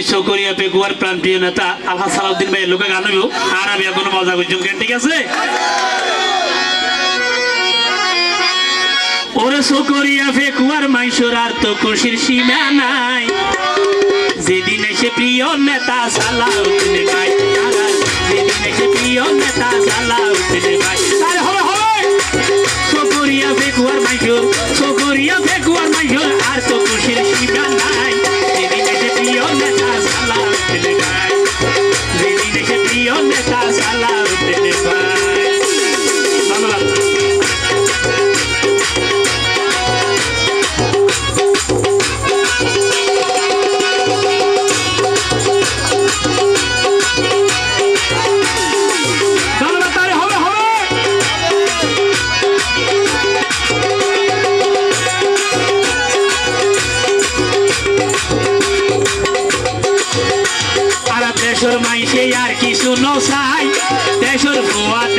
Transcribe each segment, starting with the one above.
এই সকরিয়া পেকুয়ার প্রান্তীয় নেতা আলহা সালাউদ্দিন ভাই লোকে গান আর আমি এখন মজা ঠিক আছে? ওরে আর তো খুশির সীমা নাই। যেদিন এসে প্রিয় নেতা সালাউদ্দিন ভাই এসে প্রিয় নেতা সালাউদ্দিন আর তো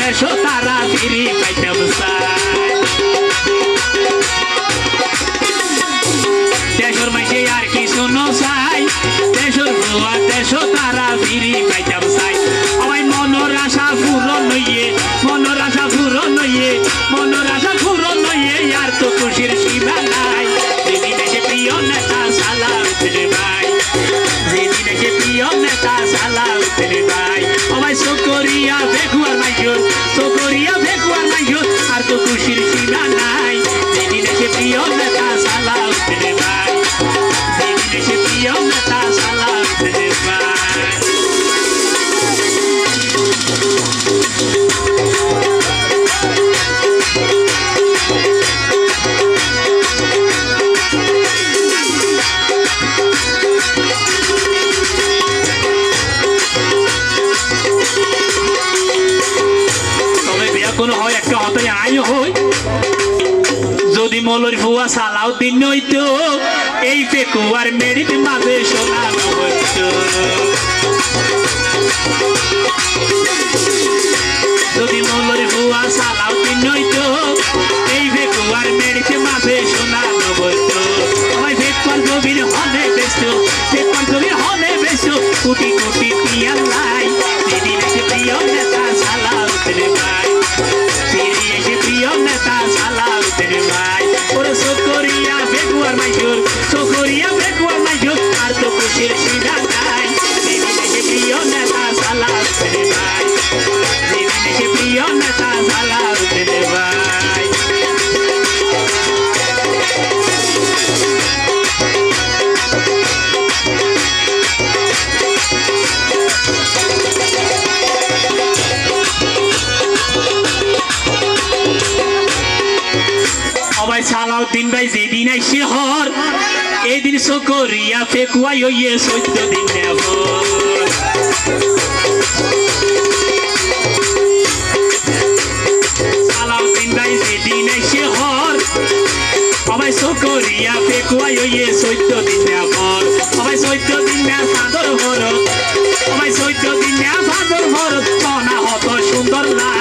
ভুয়া দেশ তারা পাইতাম দেশের মাইসে আর কি শুনো চাই দেশের ভুয়া দেশ তারা ফিরি পাইতাম চাই আমায় মনের আশা পূরণ হইয়ে মনের আশা পূরণ হইয়ে মনের আশা পূরণ হইয়ে আর তো খুশির সীমা নাই যেদিন এসে প্রিয় নেতা সালাউদ্দিন ভাই যেদিন এসে প্রিয় নেতা সালাউদ্দিন ভাই আই হই। যদি মলর ফুয়া সালাও দিন হইতো, এই পেকুয়ার মেরিট মাঝে শোনানো হইতো। যদি মলর ফুয়া সালাও দিন হইতো সালাউদ্দিন ভাই যেদিন আইসে হর, এদিন সকরিয়া ফেকুয়াই হইয়ে সত্য দিন সকরিয়া ফেকুয়াই হইয়ে সত্য দিন দিন দিন নে সুন্দর লাই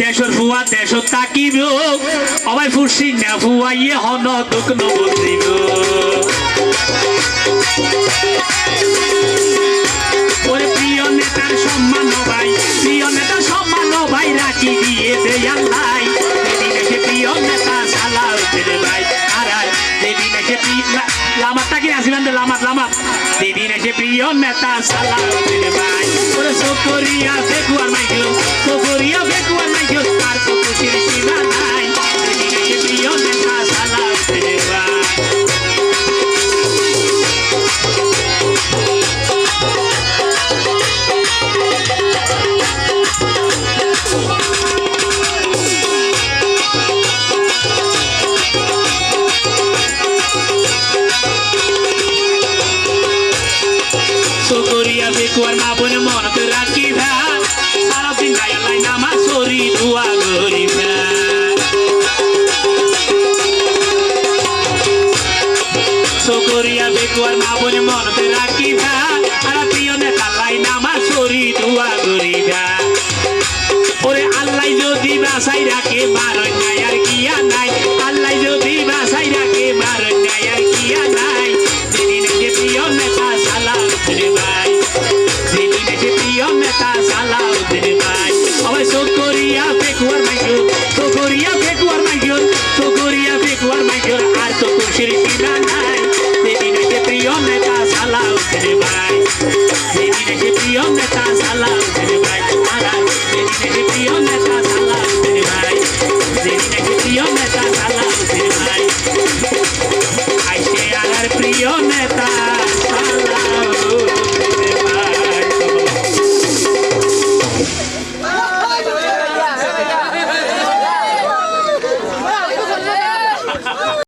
দেশর ফুয়া দেশ তাকিব অবাই ফুসি না ফুয়া ইয়ে হন দুঃখ নবদ্রিব লামাতটা কি আসিবেন তো লামাত লামাত। যেদিন এসে প্রিয় নেতা সালাউদ্দিন ভাই। ওরে সকরিয়া, বেকুয়ার মাইকেল। সকরিয়া, বেকুয়ার মাইকেল। তার তো খুশির সীমা নাই বেকুয়ার মা বোন মনত রাখিবা সারাদিন গায়ালাই নামা সরি মা বোন মনত রাখিবা আর প্রিয় নেতা লাই নামা সরি ধোয়া গরিবা ওরে আল্লাহ যদি বাসাই রাখে মারণ সালাম রে ভাই মেরি রেখে প্রিয় নেতা সালাম রে ভাই তারা মেরি রেখে প্রিয় নেতা সালাম রে ভাই মেরি রেখে প্রিয় নেতা সালাম রে ভাই আইসে আর প্রিয় নেতা